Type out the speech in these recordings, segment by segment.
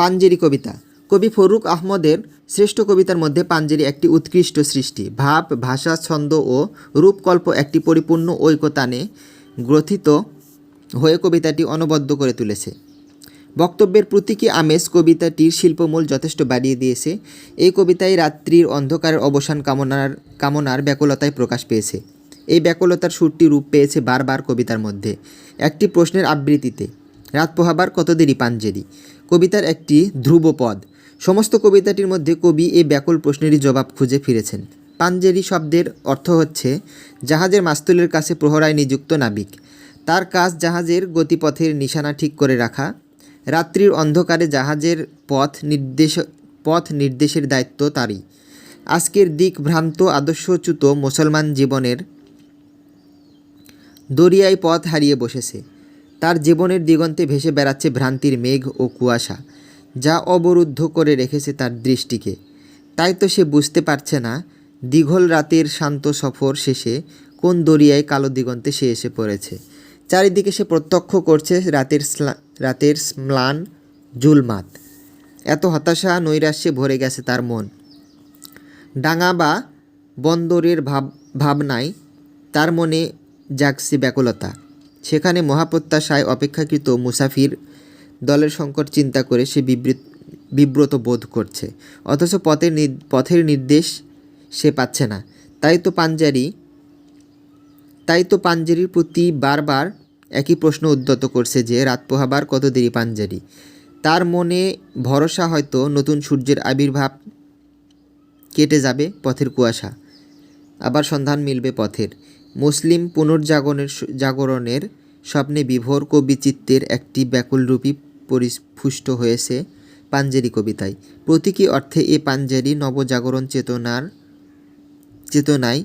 পাঞ্জেরি কবিতা। কবি ফরুক আহমদের শ্রেষ্ঠ কবিতার মধ্যে পাঞ্জেরি একটি উৎকৃষ্ট সৃষ্টি। ভাব, ভাষা, ছন্দ ও রূপকল্প একটি পরিপূর্ণ ঐকতানে গ্রথিত হয়ে কবিতাটি অনবদ্য করে তুলেছে। বক্তব্যের প্রতীকী আমেজ কবিতাটির শিল্পমূল যথেষ্ট বাড়িয়ে দিয়েছে। এই কবিতায় রাত্রির অন্ধকারের অবসান কামনার কামনার ব্যাকুলতায় প্রকাশ পেয়েছে। এই ব্যাকুলতার সুরটি রূপ পেয়েছে বারবার কবিতার মধ্যে। একটি প্রশ্নের আবৃত্তিতে রাত পোহাবার কত দেরি পাঞ্জেরি? কবিতার একটি ধ্রুব পদ। সমস্ত কবিতাটির মধ্যে কবি এই ব্যাকুল প্রশ্নেরই জবাব খুঁজে ফিরেছেন। পাঞ্জেরি শব্দের অর্থ হচ্ছে, জাহাজের মাস্তুলের কাছে প্রহরায় নিযুক্ত নাবিক। তার কাজ জাহাজের গতিপথের নিশানা ঠিক করে রাখা। রাত্রির অন্ধকারে জাহাজের পথ নির্দেশ, পথ নির্দেশের দায়িত্ব তারই। আজকের দিক ভ্রান্ত, আদর্শচ্যুত মুসলমান জীবনের দরিয়ায় পথ হারিয়ে বসেছে। তার জীবনের দিগন্তে ভেসে বেড়াচ্ছে ভ্রান্তির মেঘ ও কুয়াশা, যা অবরুদ্ধ করে রেখেছে তার দৃষ্টিকে। তাই তো সে বুঝতে পারছে না, দীঘল রাতের শান্ত সফর শেষে কোন দরিয়ায় কালো দিগন্তে সে এসে পড়েছে। চারিদিকে সে প্রত্যক্ষ করছে রাতের রাতের ম্লান জুলমাত। এত হতাশা নৈরাশ্যে ভরে গেছে তার মন। ডাঙা বা বন্দরের ভাব, ভাবনায় তার মনে জাগছে ব্যাকুলতা। সেখানে মহাপ্রত্যাশায় অপেক্ষাকৃত মুসাফির দলের সংকট চিন্তা করে সে বিবৃত, বিব্রত বোধ করছে। অথচ পথের পথের নির্দেশ সে পাচ্ছে না। তাই তো পাঞ্জারি, তাই তো পাঞ্জারির প্রতি বারবার একই প্রশ্ন উদ্যত করছে যে, রাত পোহাবার কত দেরি পাঞ্জারি? তার মনে ভরসা হয়তো নতুন সূর্যের আবির্ভাব কেটে যাবে পথের কুয়াশা। আবার সন্ধান মিলবে পথের। মুসলিম পুনর্জাগরণের জাগরণের স্বপ্নে বিভোর কবি চিত্তের একটি ব্যাকুলরূপী পরিস্ফুষ্ট হয়েছে পাঞ্জেরি কবিতায়। প্রতীকী অর্থে এ পাঞ্জেরি নবজাগরণ চেতনার, চেতনায়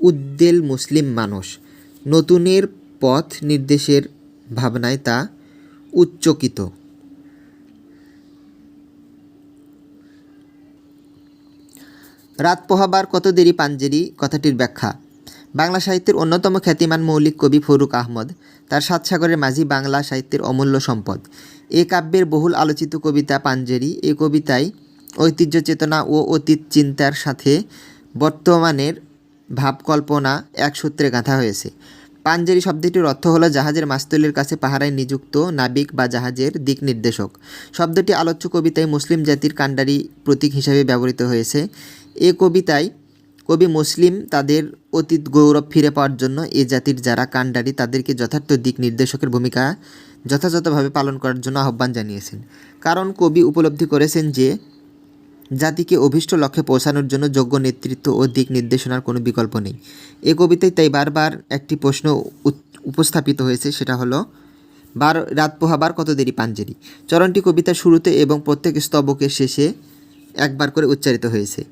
উদ্দেল মুসলিম মানুষ। নতুনের পথ নির্দেশের ভাবনায় তা উচ্চকিত। রাত পোহাবার কত দেরি পাঞ্জেরি কথাটির ব্যাখ্যা? বাংলা সাহিত্যের অন্যতম খ্যাতিমান মৌলিক কবি ফরুক আহমদ, তার সাতসাগরের মাঝি বাংলা সাহিত্যের অমূল্য সম্পদ। এ কাব্যের বহুল আলোচিত কবিতা পাঞ্জেরি। এ কবিতায় ঐতিহ্য চেতনা ও অতীত চিন্তার সাথে বর্তমানের ভাবকল্পনা এক সূত্রে গাঁথা হয়েছে। পাঞ্জেরি শব্দটির অর্থ হলো জাহাজের মাস্তুলের কাছে পাহারায় নিযুক্ত নাবিক বা জাহাজের দিক নির্দেশক। শব্দটি আলোচ্য কবিতায় মুসলিম জাতির কাণ্ডারি প্রতীক হিসাবে ব্যবহৃত হয়েছে। এ কবিতায় কবি মুসলিম তাদের অতীত গৌরব ফিরে পাওয়ার জন্য এ জাতির যারা কাণ্ডারি তাদেরকে যথার্থ দিক নির্দেশকের ভূমিকা যথাযথভাবে পালন করার জন্য আহ্বান জানিয়েছেন। কারণ কবি উপলব্ধি করেছেন যে, জাতিকে অভীষ্ট লক্ষ্যে পৌঁছানোর জন্য যোগ্য নেতৃত্ব ও দিক নির্দেশনার কোনো বিকল্প নেই। এ কবিতায় তাই বারবার একটি প্রশ্ন উপস্থাপিত হয়েছে, সেটা হলো, বার, রাত পোহাবার কত দেরি পাঞ্জেরি? চরণটি কবিতার শুরুতে এবং প্রত্যেক স্তবকের শেষে একবার করে উচ্চারিত হয়েছে।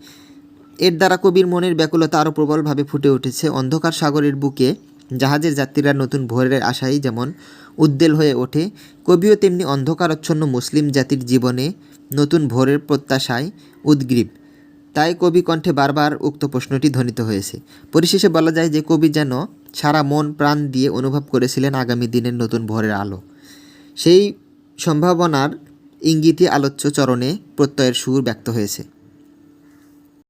এর দ্বারা কবির মনের ব্যাকুলতা আরও প্রবলভাবে ফুটে উঠেছে। অন্ধকার সাগরের বুকে জাহাজের যাত্রীরা নতুন ভোরের আশায় যেমন উদ্বেল হয়ে ওঠে, কবিও তেমনি অন্ধকারচ্ছন্ন মুসলিম জাতির জীবনে নতুন ভোরের প্রত্যাশায় উদ্গ্রীব। তাই কবি কণ্ঠে বারবার উক্ত প্রশ্নটি ধ্বনিত হয়েছে। পরিশেষে বলা যায় যে, কবি যেন সারা মন প্রাণ দিয়ে অনুভব করেছিলেন আগামী দিনের নতুন ভোরের আলো। সেই সম্ভাবনার ইঙ্গিতই আলোচ্য চরণে প্রত্যয়ের সুর ব্যক্ত হয়েছে।